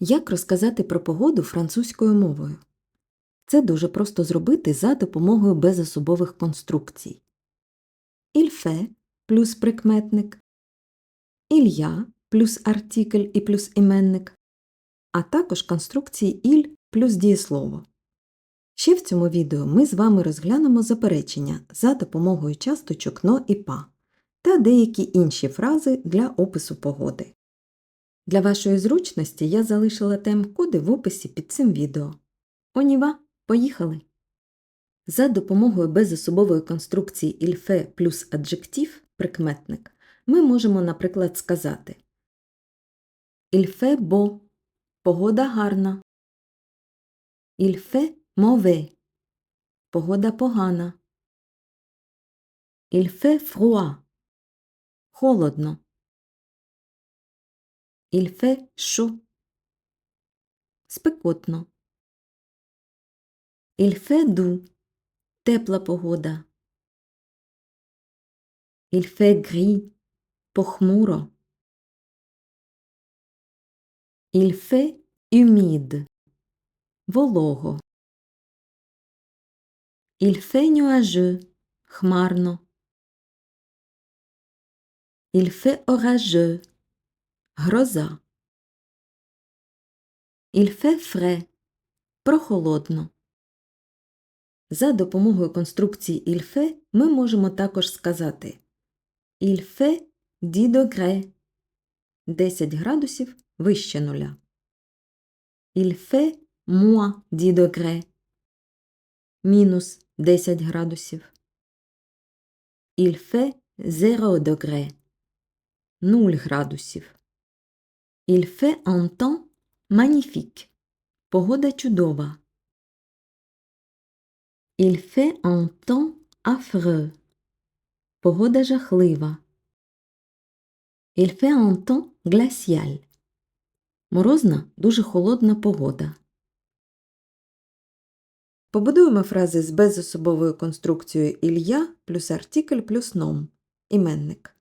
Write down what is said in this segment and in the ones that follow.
Як розказати про погоду французькою мовою? Це дуже просто зробити за допомогою безособових конструкцій. Fait плюс прикметник, a плюс артикль і плюс іменник, а також конструкції il плюс дієслово. Ще в цьому відео ми з вами розглянемо заперечення за допомогою часточок но і па та деякі інші фрази для опису погоди. Для вашої зручності я залишила тайм-коди в описі під цим відео. Оніва, поїхали! За допомогою безособової конструкції ільфе плюс аджектив прикметник ми можемо, наприклад, сказати Ільфе бо погода гарна. Ільфе мове погода погана. Ільфе фруа холодно. Fait chaud. Спекотно. Fait doux. Тепла погода. Fait gris. Похмуро. Fait humide. Волого. Fait nuageux. Хмарно. Fait orageux. Гроза. Fait frais. Прохолодно. За допомогою конструкції fait ми можемо також сказати Il fait 10 градусів вище нуля. Moins 10 degrés. Мінус 10 градусів. Fait 0 degrés. 0 градусів. Il fait un temps magnifique. Погода чудова. Il fait un temps affreux. Погода жахлива. Il fait un temps glacial. Морозна, дуже холодна погода. Побудуємо фрази з безособовою конструкцією Ілья плюс артикль плюс ном. Іменник.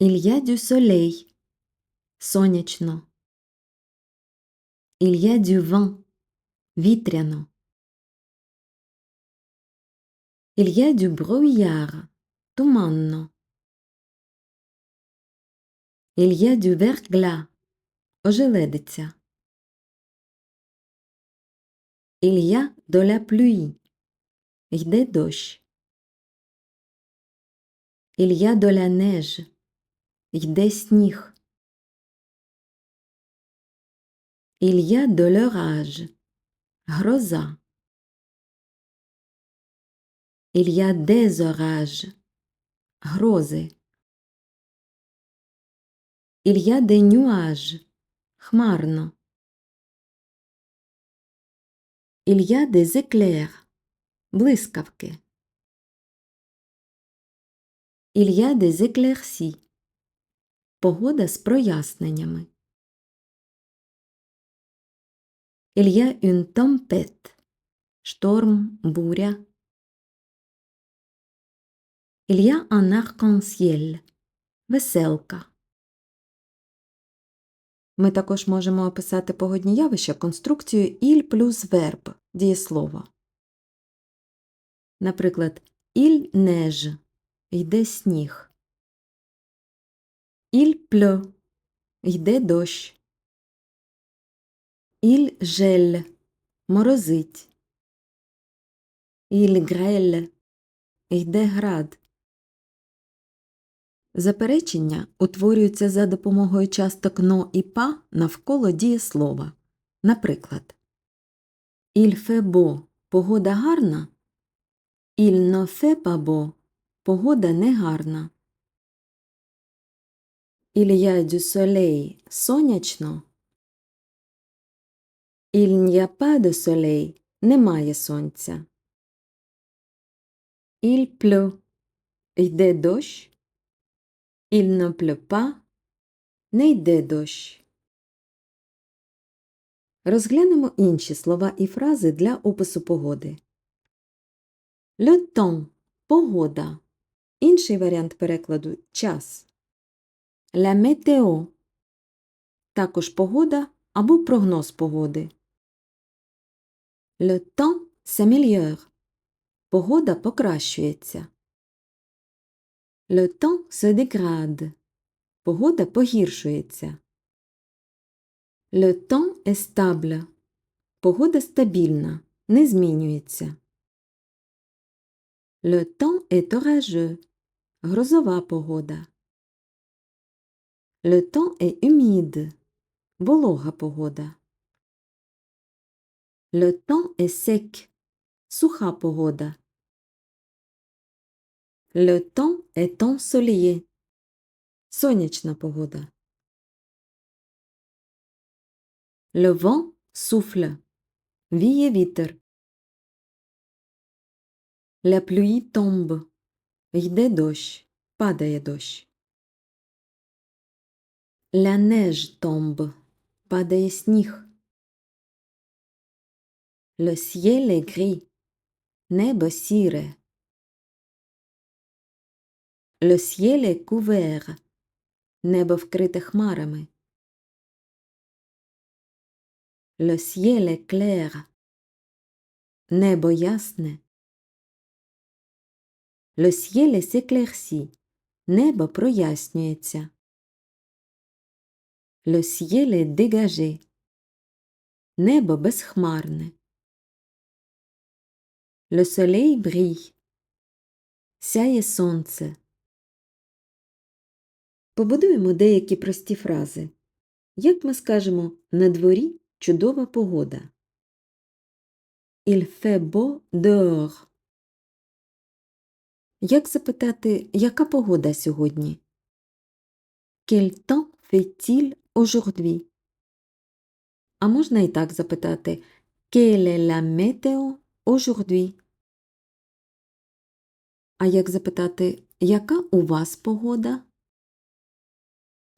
Il y a du soleil. Сонячно. Du vent. Вітряно. Du brouillard. Туманно. Du verglas. Ожеледиця. De la pluie. Йде дощ. De la neige. Йде сніг. Il y a de l'orage. Гроза. Des orages. Грози. A des nuages. Хмарно. Y a des éclairs. Блискавки. Y a des éclaircies. Погода з проясненнями. Il y. Шторм, буря. Il y. Веселка. Ми також можемо описати погодні явища конструкцією «il» плюс верб дієслова. Наприклад, «il neige» – йде сніг. «Il pleut» – йде дощ. Il gèle – морозить. Il grêle – йде град. Заперечення утворюються за допомогою часток но і па навколо дієслова. Наприклад, fait – погода гарна. Fait – погода негарна. A du soleil – сонячно. Il n'y a pas de soleil. Немає сонця. Il pleut. Йде дощ. Il ne pleut pas. Не йде дощ. Розглянемо інші слова і фрази для опису погоди. Le temps – погода. Інший варіант перекладу час. La météo також погода або прогноз погоди. Le temps s'améliore. Погода покращується. Le temps se dégrade. Погода погіршується. Le temps est stable. Погода стабільна, не змінюється. Le temps est orageux. Грозова погода. Le temps est humide. Волога погода. Le temps est sec. Суха погода. Le temps est ensoleillé. Сонячна погода. Le vent souffle. Віє вітер. La pluie tombe. Йде дощ. Падає дощ. La neige tombe. Падає сніг. Le ciel est gris. Небо сіре. Le ciel est couvert. Небо вкрите хмарами. Le ciel est clair. Небо ясне. Le ciel est s'éclaircit. Небо прояснюється. Le ciel est dégagé. Небо безхмарне. Le soleil brille. Сяє сонце. Побудуємо деякі прості фрази. Як ми скажемо на дворі чудова погода? Il fait beau dehors. Як запитати, яка погода сьогодні? Quel temps fait-il aujourd'hui? А можна і так запитати Quelle est la météo aujourd'hui? А як запитати, яка у вас погода?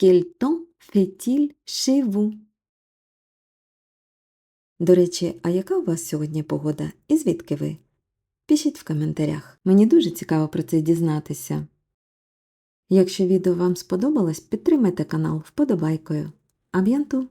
Quel temps fait-il? До речі, а яка у вас сьогодні погода і звідки ви? Пишіть в коментарях. Мені дуже цікаво про це дізнатися. Якщо відео вам сподобалось, підтримайте канал вподобайкою. Аб'янту!